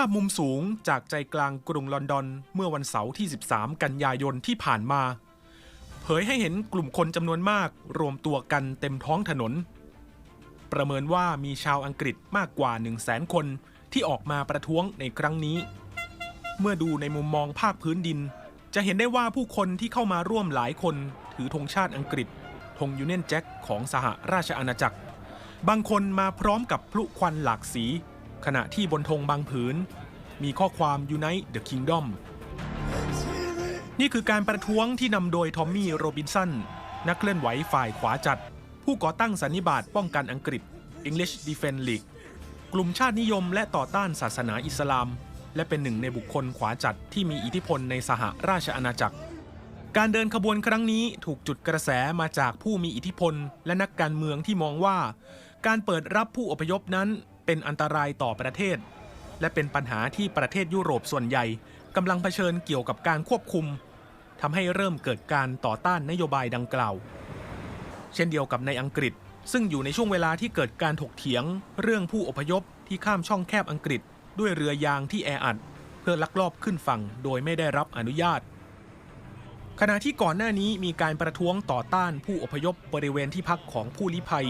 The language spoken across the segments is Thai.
าพมุมสูงจากใจกลางกรุงลอนดอน เมื่อวันเสาร์ที่ 13 กันยายนที่ผ่านมา เผยให้เห็นกลุ่มคนจำนวนมากรวมตัวกันเต็มท้องถนน ประเมินว่ามีชาวอังกฤษมากกว่า 1 0 0 0 0แสนคนที่ออกมาประท้วงในครั้งนี้ เมื่อดูในมุมมองภาคพื้นดิน จะเห็นได้ว่าผู้คนที่เข้ามาร่วมหลายคน ถือธงชาติอังกฤษธงยูเนียนแจ็คของสหราชอาณาจักร บางคนมาพร้อมกับพลุควันหลากสี ขณะที่บนธงบางผืน มีข้อความ Unite the Kingdom นี่คือการประท้วงที่นำโดยทอมมี่โรบินสันนักเคลื่อนไหวฝ่ายขวาจัด ผู้ก่อตั้งสันนิบาตป้องกันอังกฤษ English Defence League กลุ่มชาตินิยมและต่อต้านศาสนาอิสลาม และเป็นหนึ่งในบุคคลขวาจัดที่มีอิทธิพลในสหราชอาณาจักร การเดินขบวนครั้งนี้ถูกจุดกระแสมาจากผู้มีอิทธิพล และนักการเมืองที่มองว่า การเปิดรับผู้อพยพนั้น เป็นอันตรายต่อประเทศ และเป็นปัญหาที่ประเทศยุโรปส่วนใหญ่กำลังเผชิญเกี่ยวกับการควบคุมทำให้เริ่มเกิดการต่อต้านนโยบายดังกล่าว เช่นเดียวกับในอังกฤษ ซึ่งอยู่ในช่วงเวลาที่เกิดการถกเถียง เรื่องผู้อพยพที่ข้ามช่องแคบอังกฤษ ด้วยเรือยางที่แออัด เพื่อลักลอบขึ้นฝั่งโดยไม่ได้รับอนุญาต ขณะที่ก่อนหน้านี้มีการประท้วงต่อต้านผู้อพยพบริเวณที่พักของผู้ลี้ภัย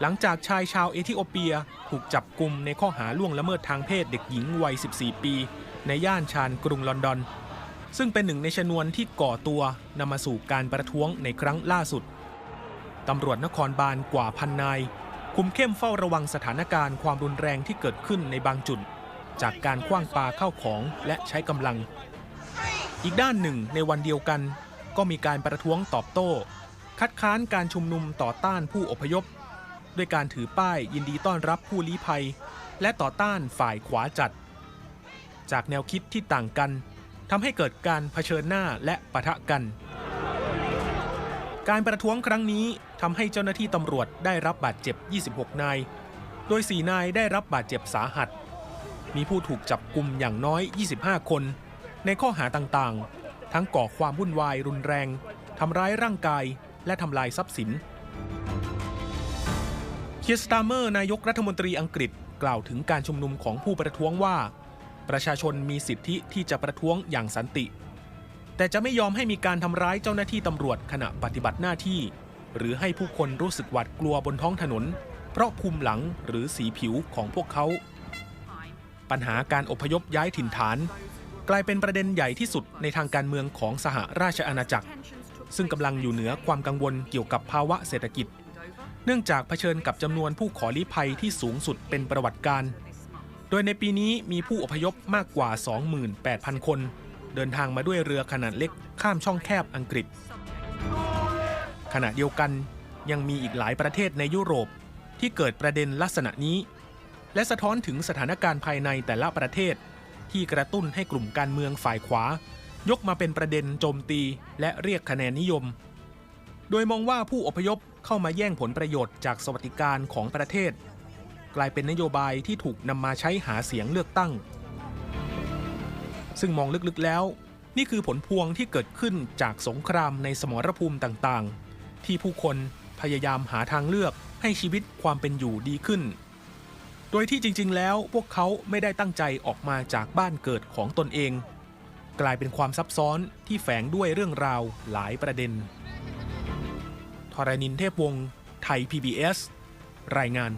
หลังจากชายชาวเอธิโอเปียถูกจับกลุ่มในข้อหาล่วงละเมิดทางเพศเด็กหญิงวัย 14 ปี ในย่านชานกรุงลอนดอน ซึ่งเป็นหนึ่งในชนวนที่ก่อตัวนำมาสู่การประท้วงในครั้งล่าสุดตำรวจนครบาลกว่าพันนาย คุมเข้มเฝ้าระวังสถานการณ์ความรุนแรงที่เกิดขึ้นในบางจุด จากการคว้างปาเข้าของและใช้กำลัง อีกด้านหนึ่งในวันเดียวกัน ก็มีการประท้วงตอบโต้ คัดค้านการชุมนุมต่อต้านผู้อพยพ ด้วยการถือป้ายยินดีต้อนรับผู้ลี้ภัย และต่อต้านฝ่ายขวาจัด จากแนวคิดที่ต่างกันทำให้เกิดการเผชิญหน้าและปะทะกัน การประท้วงครั้งนี้ทำให้เจ้าหน้าที่ตำรวจได้รับบาดเจ็บ 26 นาย โดย 4 นายได้รับบาดเจ็บสาหัส มีผู้ถูกจับกลุ่มอย่างน้อย 25 คน ในข้อหาต่างๆ ทั้งก่อความวุ่นวายรุนแรงทำร้ายร่างกายและทำลายทรัพย์สินเคียสตาเมอร์นายกรัฐมนตรีอังกฤษกล่าวถึงการชุมนุมของผู้ประท้วงว่า ประชาชนมีสิทธิที่จะประท้วงอย่างสันติ แต่จะไม่ยอมให้มีการทำร้ายเจ้าหน้าที่ตำรวจขณะปฏิบัติหน้าที่ หรือให้ผู้คนรู้สึกหวาดกลัวบนท้องถนน เพราะภูมิหลังหรือสีผิวของพวกเขา ปัญหาการอพยพย้ายถิ่นฐาน กลายเป็นประเด็นใหญ่ที่สุดในทางการเมืองของสหราชอาณาจักร ซึ่งกำลังอยู่เหนือความกังวลเกี่ยวกับภาวะเศรษฐกิจ เนื่องจากเผชิญกับจำนวนผู้ขอลี้ภัยที่สูงสุดเป็นประวัติการ โดยในปีนี้มีผู้อพยพมากกว่า 28,000 คน เดินทางมาด้วยเรือขนาดเล็กข้ามช่องแคบอังกฤษ ขณะเดียวกันยังมีอีกหลายประเทศในยุโรปที่เกิดประเด็นลักษณะนี้ และสะท้อนถึงสถานการณ์ภายในแต่ละประเทศ ที่กระตุ้นให้กลุ่มการเมืองฝ่ายขวา ยกมาเป็นประเด็นโจมตี และเรียกคะแนนนิยม โดยมองว่าผู้อพยพเข้ามาแย่งผลประโยชน์จากสวัสดิการของประเทศ กลายเป็นนโยบายที่ถูกนำมาใช้หาเสียงเลือกตั้ง ซึ่งมองลึกๆแล้ว นี่คือผลพวงที่เกิดขึ้นจากสงครามในสมรภูมิต่างๆ ที่ผู้คนพยายามหาทางเลือกให้ชีวิตความเป็นอยู่ดีขึ้น โดยที่จริง ๆ แล้วพวกเขาไม่ได้ตั้งใจออกมาจากบ้านเกิดของตนเอง กลายเป็นความซับซ้อนที่แฝงด้วยเรื่องราวหลายประเด็นทรณินเทพวงศ์ไทย PBS รายงาน